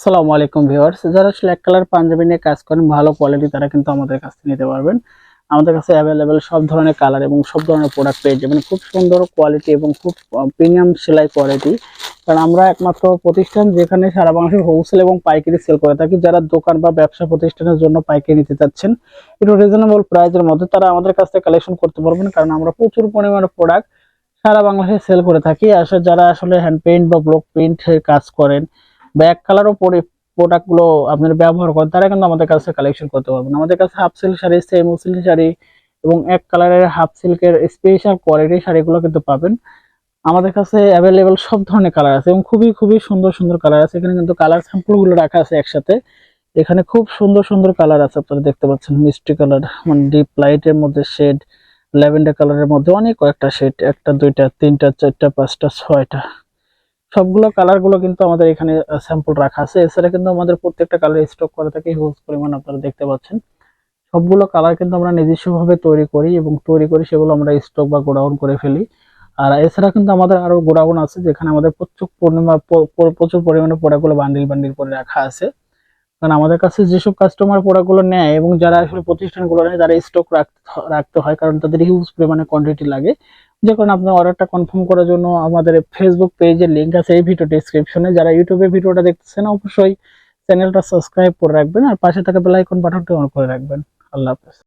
আসসালামু আলাইকুম ভিউয়ার্স। যারা আসলে এক কালার পাঞ্জাবি নিয়ে কাজ করেন, ভালো কোয়ালিটি তারা কিন্তু আমাদের কাছ থেকে নিতে পারবেন। আমাদের কাছে অ্যাভেলেবেল সব ধরনের কালার এবং সব ধরনের প্রোডাক্ট পেয়ে যাবেন। খুব সুন্দর কোয়ালিটি এবং খুব প্রিমিয়াম সেলাই কোয়ালিটি কারণ আমরা একমাত্র প্রতিষ্ঠান যেখানে সারা বাংলাদেশের হোলসেল এবং পাইকারি সেল করে থাকি। যারা দোকান বা ব্যবসা প্রতিষ্ঠানের জন্য পাইকারি নিতে চাচ্ছেন, একটু রিজনেবল প্রাইসের মধ্যে তারা আমাদের কাছ থেকে কালেকশন করতে পারবেন। কারণ আমরা প্রচুর পরিমাণে প্রোডাক্ট সারা বাংলাদেশে সেল করে থাকি। আসলে যারা আসলে হ্যান্ড পেইন্ট বা ব্লক প্রিন্টের কাজ করেন বা এক কালারও পরে প্রোডাক্টগুলো আপনারা ব্যবহার করেন, তারা কিন্তু আমাদের কাছে কালেকশন করতে পারবেন আমাদের কাছে half silk sari same silk sari এবং এক কালারের হাফ সিল্কের স্পেশাল কোয়ালিটির শাড়িগুলো কিন্তু পাবেন। আমাদের কাছে অ্যাভেলেবেল সব ধরনের কালার আছে এবং খুবই খুবই সুন্দর সুন্দর কালার আছে। এখানে কিন্তু কালার স্যাম্পলগুলো রাখা আছে একসাথে। এখানে খুব সুন্দর সুন্দর কালার আছে আপনারা দেখতে পাচ্ছেন। মিষ্টি কালার মানে ডিপ লাইটের মধ্যে শেড ল্যাভেন্ডার কালারের মধ্যে অনেক কয়েকটা শেড একটা, দুইটা, তিনটা, চারটা, পাঁচটা, ছয়টা। সবগুলো কালারগুলো কিন্তু আমাদের এখানে স্যাম্পল রাখা আছে। এছাড়া কিন্তু আমাদের প্রত্যেকটা কালার স্টক করা থাকে হিউজ পরিমাণ আপনারা দেখতে পাচ্ছেন। সবগুলো কালার কিন্তু আমরা নিজস্বভাবে তৈরি করি এবং তৈরি করি সেগুলো আমরা স্টক বা গোডাউন করে ফেলি। আর এছাড়া কিন্তু আমাদের আরও গোডাউন আছে, যেখানে আমাদের প্রচুর পূর্ণিমা প্রচুর পরিমাণে প্রোডাক্টগুলো বান্ডিল বান্ডিল করে রাখা আছে। কারণ আমাদের কাছে যেসব কাস্টমার প্রোডাক্টগুলো নেয় এবং যারা আসলে প্রতিষ্ঠানগুলো নেয়, তারা স্টক রাখতে হয় কারণ তাদের হিউজ পরিমাণে কোয়ান্টিটি লাগে। যে কারণে আপনার অর্ডারটা কনফার্ম করার জন্য আমাদের ফেসবুক পেজের লিঙ্ক আছে, এই ভিডিও ডিসক্রিপশনে যারা ইউটিউবে ভিডিওটা দেখতেছেন, অবশ্যই চ্যানেলটা সাবস্ক্রাইব করে রাখবেন আর পাশে থাকা বেল আইকন বাটনটা অন করে রাখবেন। আল্লাহ হাফেজ।